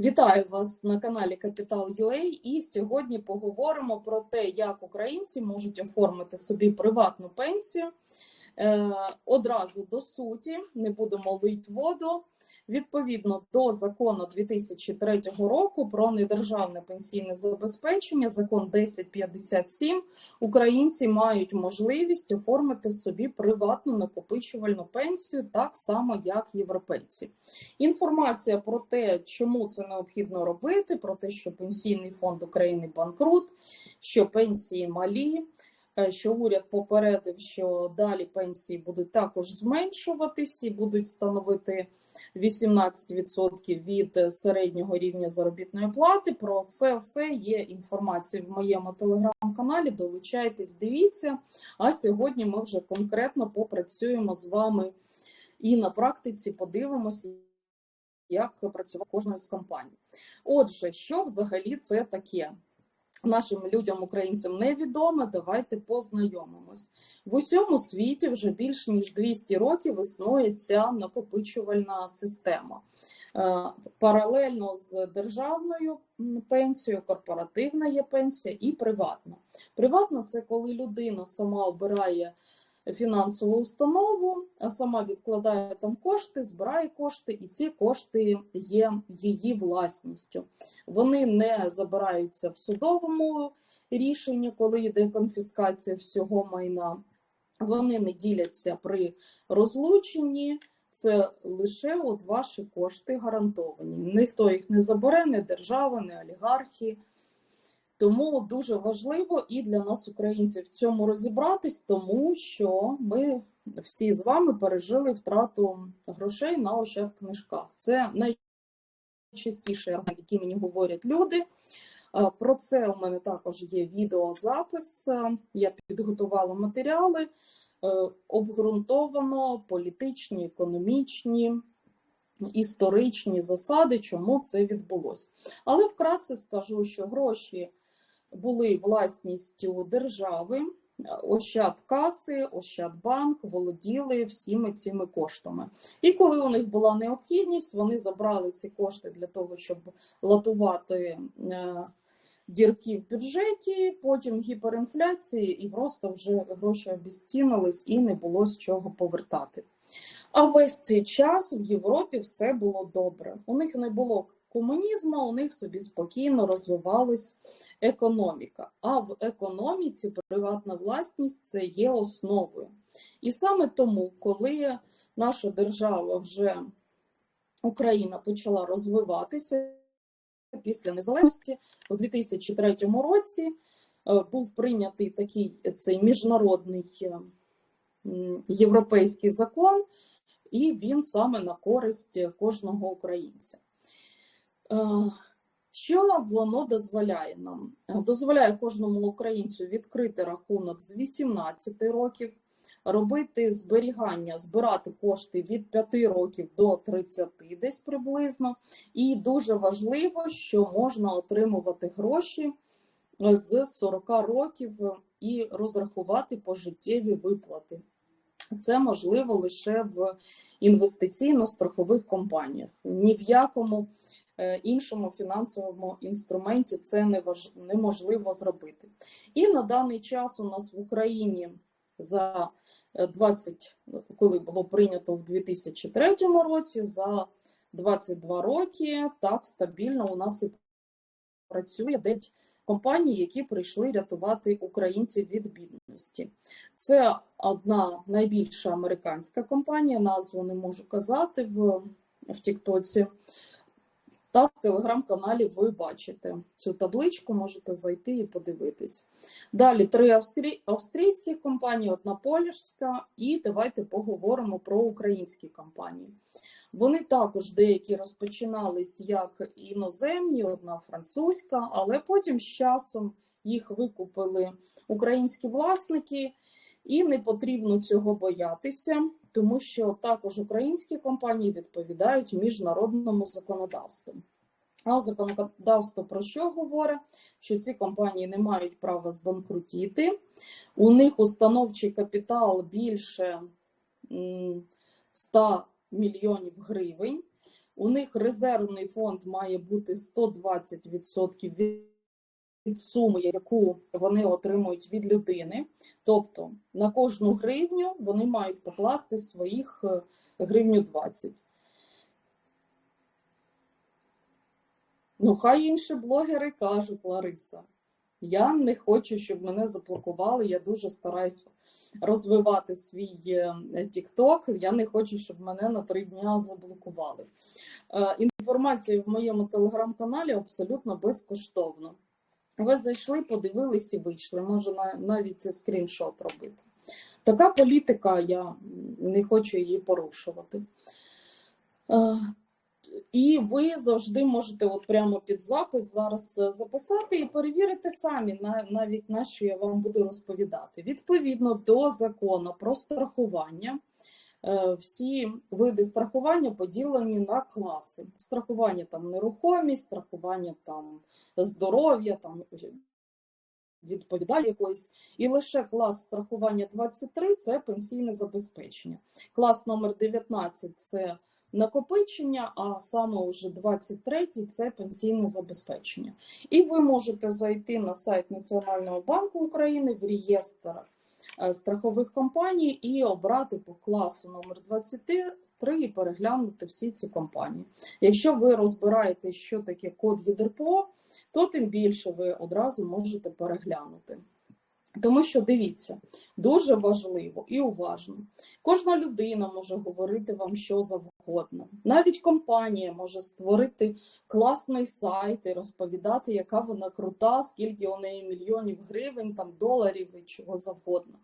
Вітаю вас на каналі Капітал UA і сьогодні поговоримо про те, як українці можуть оформити собі приватну пенсію. Е, Одразу до суті, не будемо лить воду. Відповідно до закону 2003 року про недержавне пенсійне забезпечення, закон 1057, українці мають можливість оформити собі приватну накопичувальну пенсію так само, як європейці. Інформація про те, чому це необхідно робити, про те, що пенсійний фонд України банкрут, що пенсії малі. Е, Що уряд попередив, що далі пенсії будуть також зменшуватись і будуть становити 18% від середнього рівня заробітної плати. Про це все є інформація в моєму телеграм-каналі. Долучайтесь, дивіться. А сьогодні ми вже конкретно попрацюємо з вами і на практиці подивимося, як працювати кожною з компаній. Отже, що взагалі це таке? Нашим людям, українцям невідоме, давайте познайомимось. В усьому світі вже більш ніж 200 років існує ця накопичувальна система. Е, Паралельно з державною пенсією, корпоративна є пенсія і приватна. Приватна це коли людина сама обирає фінансову установу, сама відкладає там кошти, збирає кошти, і ці кошти є її власністю. Вони не забираються в судовому рішенні, коли йде конфіскація всього майна. Вони не діляться при розлученні. Це лише от ваші кошти гарантовані. Ніхто їх не забере, не держава, не олігархи. Тому дуже важливо і для нас, українців, в цьому розібратись, тому що ми всі з вами пережили втрату грошей на ощадкнижках. Це найчастіший аргумент, який мені говорять люди. Е, Про це у мене також є відеозапис. е, Я підготувала матеріали е, обґрунтовано політичні, економічні, історичні засади, чому це відбулося. Але вкратце скажу, що гроші були власністю держави, Ощадкаси, Ощадбанк володіли всіми цими коштами. І коли у них була необхідність, вони забрали ці кошти для того, щоб латувати е, дірки в бюджеті, потім гіперінфляції, і просто вже гроші обіцінились і не було з чого повертати. А весь цей час в Європі все було добре. У них не було комунізму, у них собі спокійно розвивалась економіка. А в економіці приватна власність це є основою. І саме тому, коли наша держава вже Україна почала розвиватися після незалежності у 2003 році, е, був прийнятий такий цей міжнародний е, європейський закон, і він саме на користь кожного українця. Е, Що воно дозволяє нам? Е, Дозволяє кожному українцю відкрити рахунок з 18 років, робити зберігання, збирати кошти від 5 років до 30 десь приблизно. І дуже важливо, що можна отримувати гроші е, з 40 років і розрахувати пожиттєві виплати. Це можливо лише в інвестиційно-страхових компаніях. Ні в якому іншому фінансовому інструменті це неможливо зробити. І на даний час у нас в Україні за е, 20, коли було прийнято в 2003 році, за 22 роки так стабільно у нас і працює 9 компаній, які прийшли рятувати українців від бідності. Це одна найбільша американська компанія, назву не можу казати в, в Тіктоці. Та в телеграм-каналі ви бачите цю табличку, можете зайти і подивитись. Далі три австрій, австрійських компанії, одна польська, і давайте поговоримо про українські компанії. Вони також деякі розпочинались як іноземні, одна французька, але потім з часом їх викупили українські власники, і не потрібно цього боятися, тому що також українські компанії відповідають міжнародному законодавству. А законодавство про що говорить? Що ці компанії не мають права збанкрутіти, у них установчий капітал більше 100 мільйонів гривень. У них резервний фонд має бути 120% від від суми, яку вони отримують від людини. Тобто на кожну гривню вони мають покласти своїх е, гривню 20. Ну, хай інші блогери кажуть, Лариса. Я не хочу, щоб мене заблокували. Я дуже стараюсь розвивати свій TikTok. Я не хочу, щоб мене на три дня заблокували. Е, Інформація в моєму телеграм-каналі абсолютно безкоштовна. Ви зайшли, подивились і вийшли. Можу навіть скріншот робити. Така політика, я не хочу її порушувати. Е, і ви завжди можете от прямо під запис зараз е, записати і перевірити самі, навіть на що я вам буду розповідати. Відповідно до закону про страхування, всі види страхування поділені на класи. Страхування там нерухомість, страхування там здоров'я, там відповідальність якоїсь. І лише клас страхування 23 це пенсійне забезпечення. Клас номер 19 це накопичення, а саме уже 23-й це пенсійне забезпечення. І ви можете зайти на сайт Національного банку України в реєстр е, страхових компаній і обрати по класу номер 23 і переглянути всі ці компанії. Якщо ви розбираєте, що таке код ЄДРПО, то тим більше ви одразу можете переглянути. Тому що дивіться, дуже важливо і уважно. Кожна людина може говорити вам що завгодно. Навіть компанія може створити класний сайт і розповідати, яка вона крута, скільки у неї мільйонів гривень, там доларів і чого завгодно.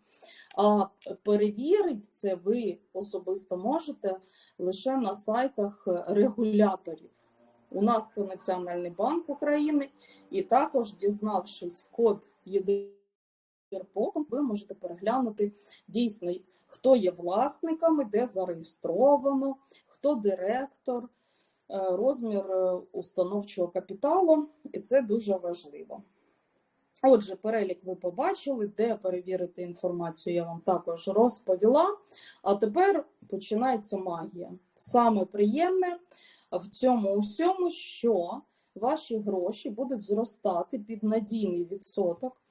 А перевірити це ви особисто можете лише на сайтах регуляторів. У нас це Національний банк України, і також, дізнавшись код єдиний ви можете переглянути дійсно, хто є власниками, де зареєстровано, хто директор, е, розмір е, установчого капіталу, і це дуже важливо. Отже, перелік ви побачили, де перевірити інформацію, я вам також розповіла. А тепер починається магія. Саме приємне в цьому усьому, що ваші гроші будуть зростати під надійний відсоток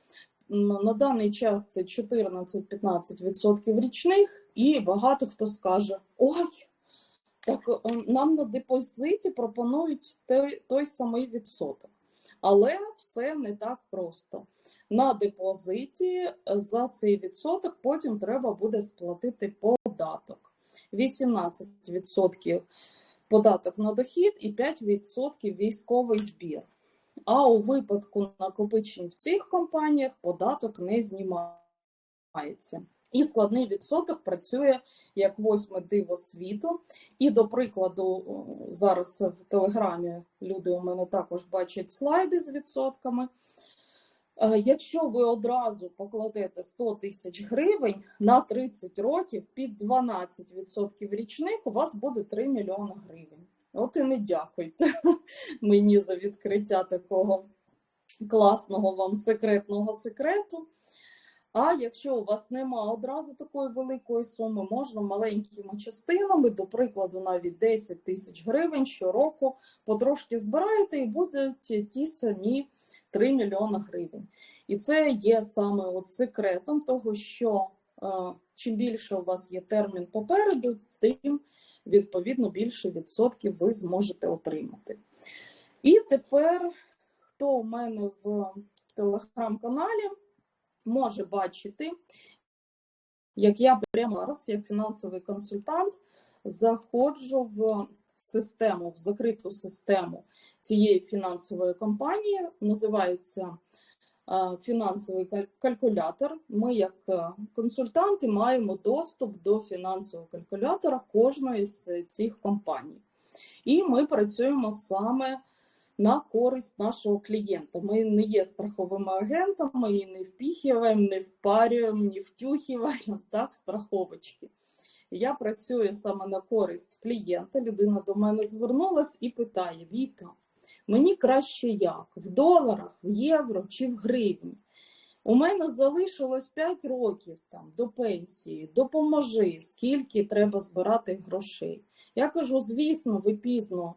на даний час це 14-15% річних, і багато хто скаже: Ой, так е, нам на депозиті пропонують той, той самий відсоток. Але все не так просто. На депозиті за цей відсоток потім треба буде сплатити податок. 18% податок на дохід і 5% військовий збір. А у випадку накопичень в цих компаніях податок не знімається. І складний відсоток працює як восьме диво світу. І, до прикладу, зараз в Телеграмі люди у мене також бачать слайди з відсотками. Е, якщо ви одразу покладете 100 тисяч гривень на 30 років під 12% річних, у вас буде 3 мільйони гривень. От і не дякуйте мені за відкриття такого класного вам секретного секрету. А якщо у вас нема одразу такої великої суми, можна маленькими частинами, до прикладу, навіть 10 тисяч гривень щороку потрошки збираєте і будуть ті самі 3 мільйони гривень. І це є саме от секретом того, що е, чим більше у вас є термін попереду, тим відповідно більше відсотків ви зможете отримати. І тепер, хто у мене в телеграм-каналі, може бачити, як я прямо зараз, як фінансовий консультант, заходжу в систему, в закриту систему цієї фінансової компанії, називається фінансовий калькулятор. Ми, як е, консультанти, маємо доступ до фінансового калькулятора кожної з цих компаній. І ми працюємо саме на користь нашого клієнта. Ми не є страховими агентами і не впіхіваємо, не впарюємо, не втюхіваємо так, страховочки. Я працюю саме на користь клієнта. Людина до мене звернулася і питає: Віта, Мені краще як? В доларах, в євро чи в гривні. У мене залишилось 5 років там до пенсії. Допоможи, скільки треба збирати грошей. Я кажу: звісно, ви пізно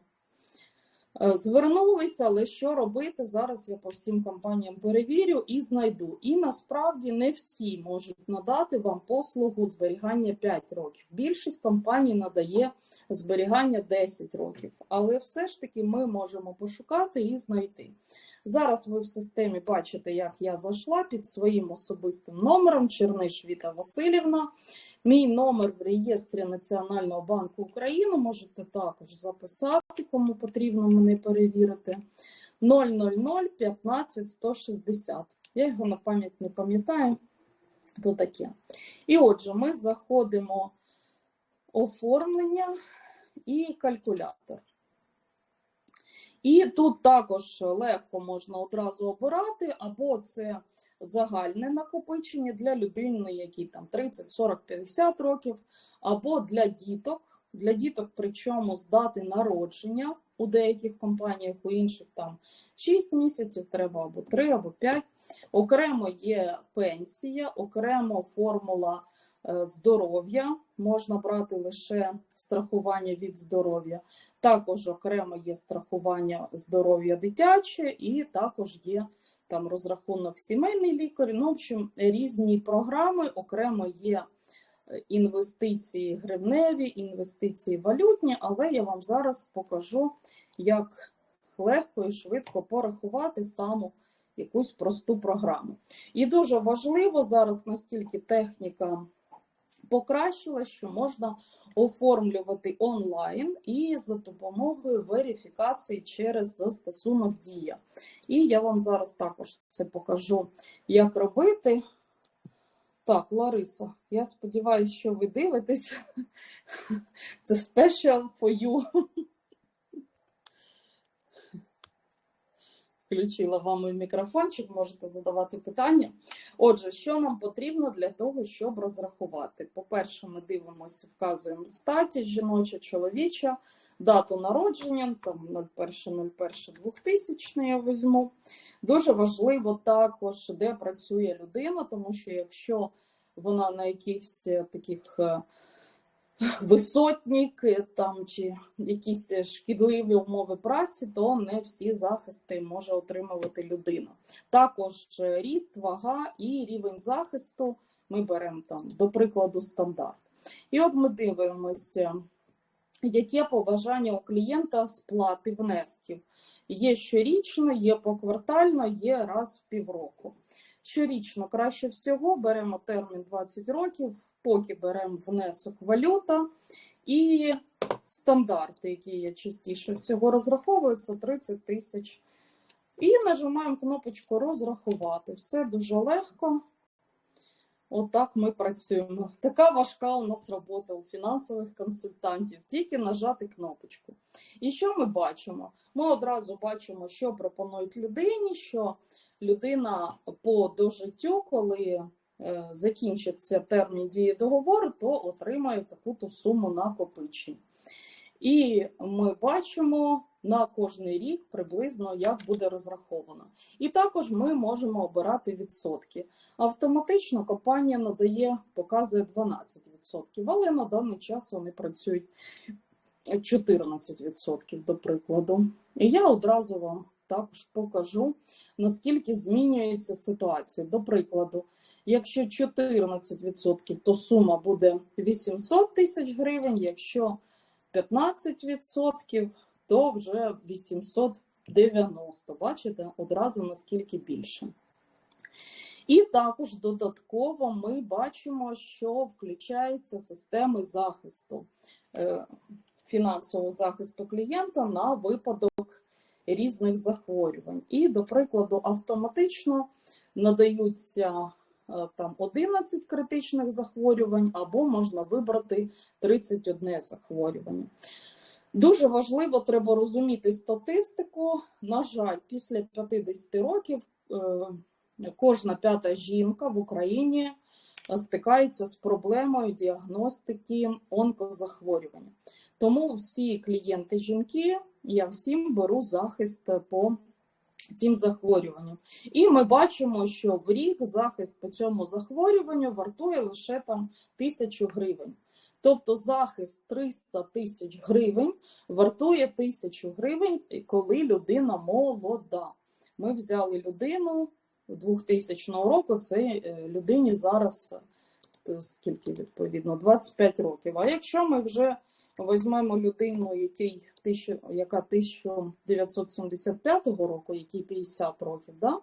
звернулися, але що робити? Зараз я по всім компаніям перевірю і знайду. І насправді не всі можуть надати вам послугу зберігання 5 років. Більшість компаній надає зберігання 10 років, але все ж таки ми можемо пошукати і знайти. Зараз ви в системі бачите, як я зайшла під своїм особистим номером Черниш Віта Васильівна. Мій номер в реєстрі Національного банку України можете також записати, кому потрібно мене перевірити. 000 15 160. Я його на пам'ять не пам'ятаю. То таке. І отже, ми заходимо оформлення і калькулятор. І тут також легко можна одразу обирати, або це загальне накопичення для людини, які там 30, 40, 50 років, або для діток. Для діток, причому з дати народження у деяких компаніях, у інших там 6 місяців, треба або 3, або 5. Окремо є пенсія, окремо формула е, здоров'я. Можна брати лише страхування від здоров'я. Також окремо є страхування здоров'я дитяче, і також є там розрахунок сімейний лікар. Ну, в общем, різні програми, окремо є е, інвестиції гривневі, інвестиції валютні, але я вам зараз покажу, як легко і швидко порахувати саму якусь просту програму. І дуже важливо зараз настільки техніка покращила, що можна оформлювати онлайн і за допомогою верифікації через застосунок Дія. І я вам зараз також це покажу, як робити. Так, Лариса, я сподіваюся, що ви дивитесь. Це special for you. Включила вам мікрофончик, можете задавати питання. Отже, що нам потрібно для того, щоб розрахувати? По-перше, ми дивимося, вказуємо статі жіноча, чоловіча, дату народження, там 01.01.2000 я візьму. Дуже важливо також, де працює людина, тому що якщо вона на якихось таких е, висотник там чи якісь шкідливі умови праці, то не всі захисти може отримувати людина. Також ріст, вага і рівень захисту ми беремо там, до прикладу, стандарт. І от ми дивимося, яке побажання у клієнта сплати внесків. Є щорічно, є поквартально, є раз в півроку. Щорічно краще всього беремо термін 20 років, поки беремо внесок валюта і стандарти, які я частіше всього розраховую, це 30 тисяч. І нажимаємо кнопочку розрахувати. Все дуже легко. Отак ми працюємо. Така важка у нас робота у фінансових консультантів, тільки нажати кнопочку. І що ми бачимо? Ми одразу бачимо, що пропонують людині, що людина по дожиттю, коли е, закінчиться термін дії договору, то отримає таку-то суму накопичень. І ми бачимо на кожний рік приблизно, як буде розраховано. І також ми можемо обирати відсотки. Автоматично компанія надає, показує 12%, але на даний час вони працюють 14%, до прикладу. І я одразу вам також покажу, наскільки змінюється ситуація. До прикладу, якщо 14%, то сума буде 800 тисяч гривень, якщо 15%, то вже 890. Бачите, одразу наскільки більше. І також додатково ми бачимо, що включаються системи захисту, е, фінансового захисту клієнта на випадок різних захворювань. І, до прикладу, автоматично надаються е, там 11 критичних захворювань, або можна вибрати 31 захворювання. Дуже важливо, треба розуміти статистику. На жаль, після 50 років е, кожна п'ята жінка в Україні стикається з проблемою діагностики онкозахворювання. Тому всі клієнти жінки, я всім беру захист по цим захворюванням. І ми бачимо, що в рік захист по цьому захворюванню вартує лише там тисячу гривень. Тобто захист 300 тисяч гривень вартує тисячу гривень, коли людина молода. Ми взяли людину 2000 року, це е, людині зараз е, скільки відповідно 25 років. А якщо ми вже візьмемо людину, який, яка 1975 року, якій 50 років, да?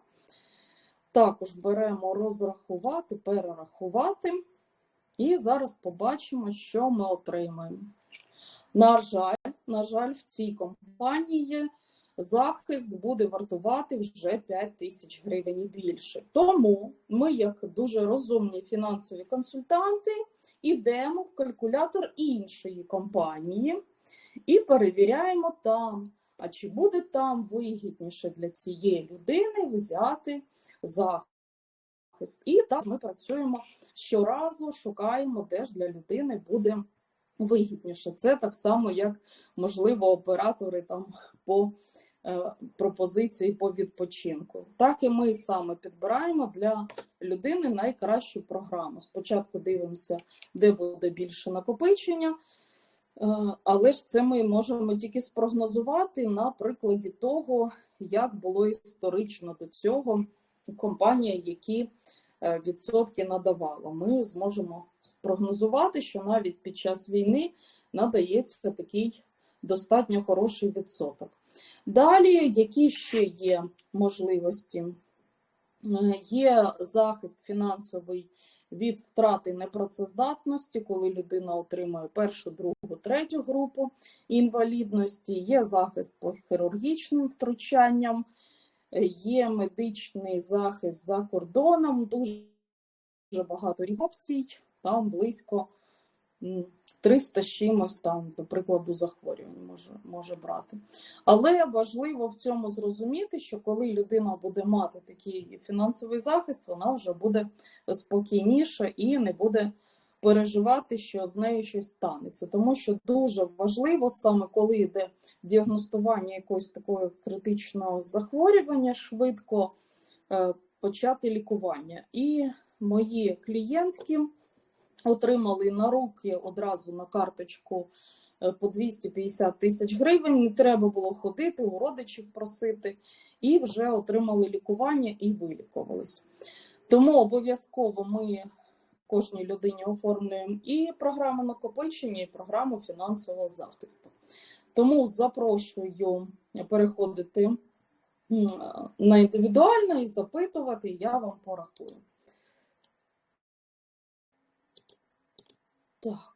також беремо розрахувати, перерахувати, і зараз побачимо, що ми отримаємо. На жаль, на жаль, в цій компанії захист буде вартувати вже 5 тисяч гривень і більше. Тому ми, як дуже розумні фінансові консультанти, йдемо в калькулятор іншої компанії і перевіряємо там, а чи буде там вигідніше для цієї людини взяти захист. І так ми працюємо щоразу, шукаємо, де ж для людини буде вигідніше. Це так само, як можливо оператори там по пропозиції по відпочинку. Так і ми саме підбираємо для людини найкращу програму. Спочатку дивимося, де буде більше накопичення. Е, Але ж це ми можемо тільки спрогнозувати на прикладі того, як було історично до цього компанія, які е, відсотки надавала. Ми зможемо спрогнозувати, що навіть під час війни надається такий достатньо хороший відсоток. Далі, які ще є можливості? Е, Є захист фінансовий від втрати непрацездатності, коли людина отримує першу, другу, третю групу інвалідності, є захист по хірургічним втручанням, е, є медичний захист за кордоном, дуже багато різних опцій, там близько 300 з чимось там, до прикладу, захворювань може, може брати. Але важливо в цьому зрозуміти, що коли людина буде мати такий фінансовий захист, вона вже буде спокійніша і не буде переживати, що з нею щось станеться. Тому що дуже важливо саме коли йде діагностування якогось такого критичного захворювання, швидко е, почати лікування. І мої клієнтки отримали на руки одразу на карточку е, по 250 тисяч гривень. Не треба було ходити, у родичів просити, і вже отримали лікування і вилікувались. Тому обов'язково ми кожній людині оформлюємо і програму накопичення, і програму фінансового захисту. Тому запрошую переходити на індивідуально і запитувати, я вам порахую. Так.